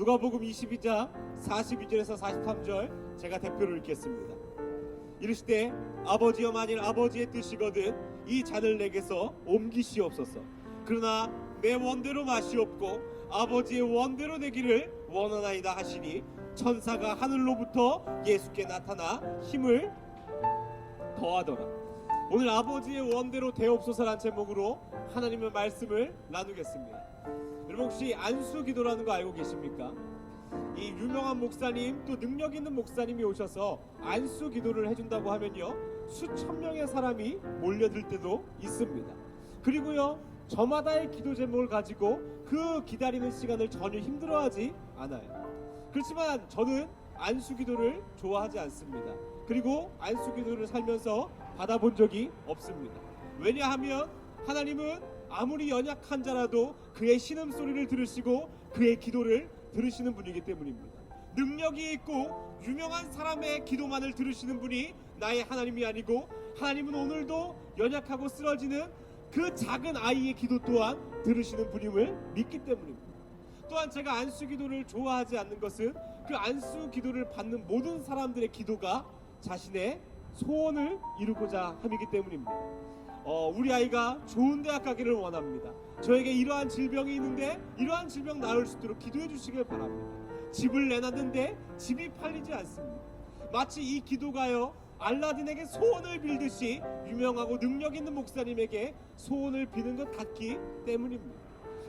누가복음 22장 42절에서 43절 제가 대표로 읽겠습니다. 이르시되 아버지여 만일 아버지의 뜻이거든 이 잔을 내게서 옮기시옵소서. 그러나 내 원대로 마시옵고 아버지의 원대로 되기를 원하나이다 하시니 천사가 하늘로부터 예수께 나타나 힘을 더하더라. 오늘 아버지의 원대로 되옵소서란 제목으로 하나님의 말씀을 나누겠습니다. 여러분 혹시 안수 기도라는 거 알고 계십니까? 이 유명한 목사님 또 능력 있는 목사님이 오셔서 안수 기도를 해준다고 하면요 수천 명의 사람이 몰려들 때도 있습니다. 그리고요 저마다의 기도 제목을 가지고 그 기다리는 시간을 전혀 힘들어하지 않아요. 그렇지만 저는 안수 기도를 좋아하지 않습니다. 그리고 안수 기도를 살면서 받아본 적이 없습니다. 왜냐하면 하나님은 아무리 연약한 자라도 그의 신음 소리를 들으시고 그의 기도를 들으시는 분이기 때문입니다. 능력이 있고 유명한 사람의 기도만을 들으시는 분이 나의 하나님이 아니고 하나님은 오늘도 연약하고 쓰러지는 그 작은 아이의 기도 또한 들으시는 분임을 믿기 때문입니다. 또한 제가 안수 기도를 좋아하지 않는 것은 그 안수 기도를 받는 모든 사람들의 기도가 자신의 소원을 이루고자 함이기 때문입니다. 어, 우리 아이가 좋은 대학 가기를 원합니다. 저에게 이러한 질병이 있는데 이러한 질병 나을 수 있도록 기도해 주시길 바랍니다. 집을 내놨는데 집이 팔리지 않습니다. 마치 이 기도가요 알라딘에게 소원을 빌듯이 유명하고 능력 있는 목사님에게 소원을 비는 것 같기 때문입니다.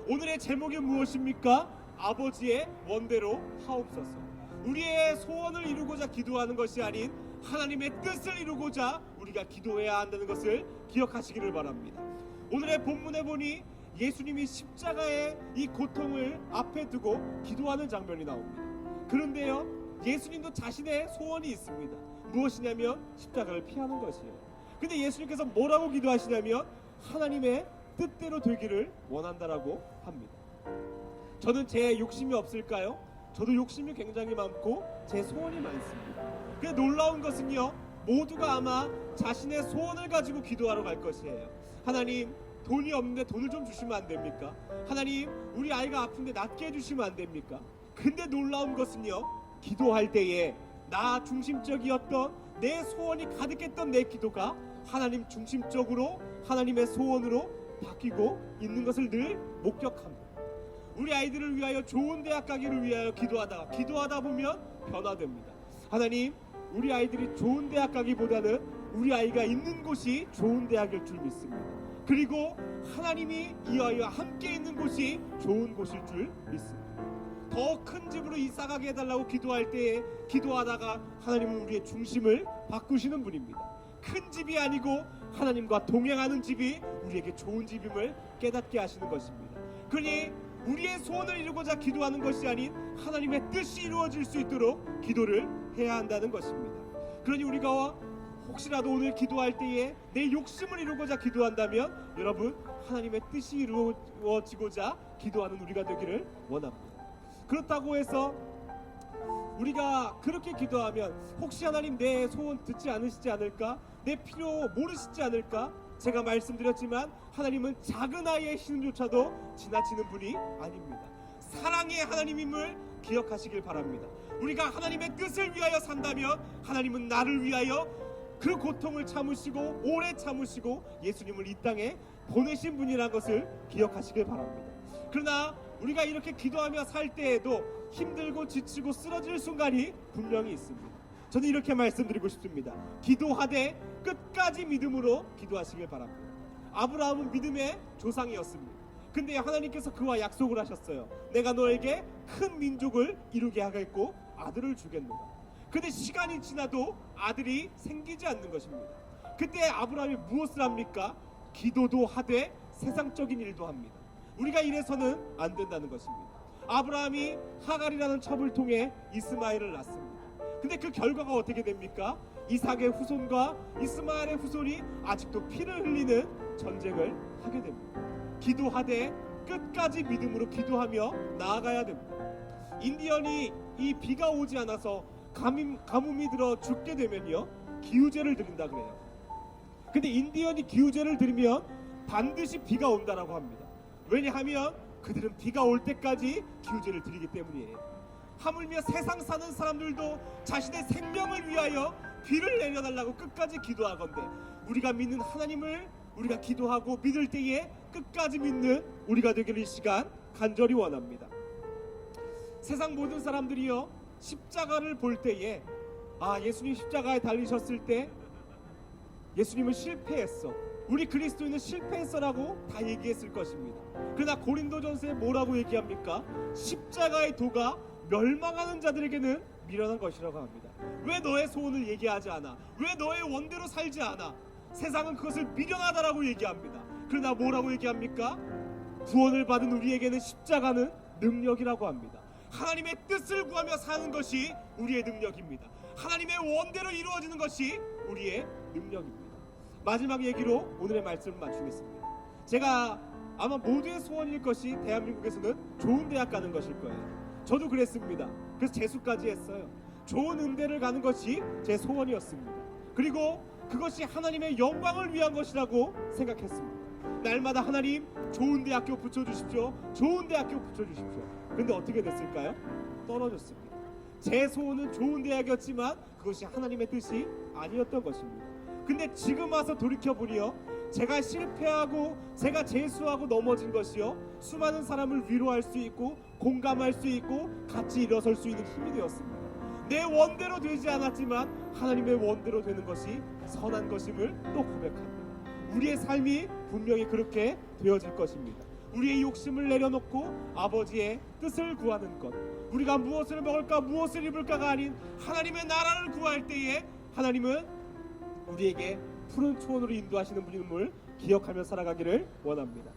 오늘의 제목이 무엇입니까? 아버지의 원대로 하옵소서. 우리의 소원을 이루고자 기도하는 것이 아닌 하나님의 뜻을 이루고자 우리가 기도해야 한다는 것을 기억하시기를 바랍니다. 오늘의 본문에 보니 예수님이 십자가의 이 고통을 앞에 두고 기도하는 장면이 나옵니다. 그런데요, 예수님도 자신의 소원이 있습니다. 무엇이냐면 십자가를 피하는 것이에요. 근데 예수님께서 뭐라고 기도하시냐면 하나님의 뜻대로 되기를 원한다라고 합니다. 저는 제 욕심이 없을까요? 저도 욕심이 굉장히 많고 제 소원이 많습니다. 근데 놀라운 것은요, 모두가 아마 자신의 소원을 가지고 기도하러 갈 것이에요. 하나님, 돈이 없는데 돈을 좀 주시면 안 됩니까? 하나님, 우리 아이가 아픈데 낫게 해주시면 안 됩니까? 근데 놀라운 것은요, 기도할 때에 나 중심적이었던 내 소원이 가득했던 내 기도가 하나님 중심적으로 하나님의 소원으로 바뀌고 있는 것을 늘 목격합니다. 우리 아이들을 위하여 좋은 대학 가기를 위하여 기도하다가 기도하다 보면 변화됩니다. 하나님, 우리 아이들이 좋은 대학 가기보다는 우리 아이가 있는 곳이 좋은 대학일 줄 믿습니다. 그리고 하나님이 이 아이와 함께 있는 곳이 좋은 곳일 줄 믿습니다. 더 큰 집으로 이사 가게 해달라고 기도할 때에 기도하다가 하나님은 우리의 중심을 바꾸시는 분입니다. 큰 집이 아니고 하나님과 동행하는 집이 우리에게 좋은 집임을 깨닫게 하시는 것입니다. 그러니 우리의 소원을 이루고자 기도하는 것이 아닌 하나님의 뜻이 이루어질 수 있도록 기도를 해야 한다는 것입니다. 그러니 우리가 혹시라도 오늘 기도할 때에 내 욕심을 이루고자 기도한다면 여러분 하나님의 뜻이 이루어지고자 기도하는 우리가 되기를 원합니다. 그렇다고 해서 우리가 그렇게 기도하면 혹시 하나님 내 소원 듣지 않으시지 않을까? 내 필요 모르시지 않을까? 제가 말씀드렸지만 하나님은 작은 아이의 신조차도 지나치는 분이 아닙니다. 사랑의 하나님임을 기억하시길 바랍니다. 우리가 하나님의 뜻을 위하여 산다면 하나님은 나를 위하여 그 고통을 참으시고 오래 참으시고 예수님을 이 땅에 보내신 분이라는 것을 기억하시길 바랍니다. 그러나 우리가 이렇게 기도하며 살 때에도 힘들고 지치고 쓰러질 순간이 분명히 있습니다. 저는 이렇게 말씀드리고 싶습니다. 기도하되 끝까지 믿음으로 기도하시길 바랍니다. 아브라함은 믿음의 조상이었습니다. 근데 하나님께서 그와 약속을 하셨어요. 내가 너에게 큰 민족을 이루게 하겠고 아들을 주겠노라. 근데 시간이 지나도 아들이 생기지 않는 것입니다. 그때 아브라함이 무엇을 합니까? 기도도 하되 세상적인 일도 합니다. 우리가 이래서는 안 된다는 것입니다. 아브라함이 하갈이라는 첩을 통해 이스마엘을 낳습니다. 근데 그 결과가 어떻게 됩니까? 이삭의 후손과 이스마엘의 후손이 아직도 피를 흘리는 전쟁을 하게 됩니다. 기도하되 끝까지 믿음으로 기도하며 나아가야 됩니다. 인디언이 이 비가 오지 않아서 가뭄, 가뭄이 들어 죽게 되면요 기우제를 드린다 그래요. 근데 인디언이 기우제를 드리면 반드시 비가 온다라고 합니다. 왜냐하면 그들은 비가 올 때까지 기우제를 드리기 때문이에요. 하물며 세상 사는 사람들도 자신의 생명을 위하여 비를 내려달라고 끝까지 기도하건대 우리가 믿는 하나님을 우리가 기도하고 믿을 때에 끝까지 믿는 우리가 되기를 이 시간 간절히 원합니다. 세상 모든 사람들이요 십자가를 볼 때에 아 예수님 십자가에 달리셨을 때 예수님은 실패했어. 우리 그리스도인은 실패했어라고 다 얘기했을 것입니다. 그러나 고린도전서에 뭐라고 얘기합니까? 십자가의 도가 멸망하는 자들에게는 미련한 것이라고 합니다. 왜 너의 소원을 얘기하지 않아? 왜 너의 원대로 살지 않아? 세상은 그것을 미련하다라고 얘기합니다. 그러나 뭐라고 얘기합니까? 구원을 받은 우리에게는 십자가는 능력이라고 합니다. 하나님의 뜻을 구하며 사는 것이 우리의 능력입니다. 하나님의 원대로 이루어지는 것이 우리의 능력입니다. 마지막 얘기로 오늘의 말씀을 마치겠습니다. 제가 아마 모두의 소원일 것이 대한민국에서는 좋은 대학 가는 것일 거예요. 저도 그랬습니다. 그래서 재수까지 했어요. 좋은 음대를 가는 것이 제 소원이었습니다. 그리고 그것이 하나님의 영광을 위한 것이라고 생각했습니다. 날마다 하나님 좋은 대학교 붙여주십시오. 좋은 대학교 붙여주십시오. 근데 어떻게 됐을까요? 떨어졌습니다. 제 소원은 좋은 대학이었지만 그것이 하나님의 뜻이 아니었던 것입니다. 근데 지금 와서 돌이켜 보니요, 제가 실패하고 제가 재수하고 넘어진 것이요, 수많은 사람을 위로할 수 있고 공감할 수 있고 같이 일어설 수 있는 힘이 되었습니다. 내 원대로 되지 않았지만 하나님의 원대로 되는 것이 선한 것임을 또 고백합니다. 우리의 삶이 분명히 그렇게 되어질 것입니다. 우리의 욕심을 내려놓고 아버지의 뜻을 구하는 것. 우리가 무엇을 먹을까, 무엇을 입을까가 아닌 하나님의 나라를 구할 때에 하나님은 우리에게 푸른 초원으로 인도하시는 분임을 기억하며 살아가기를 원합니다.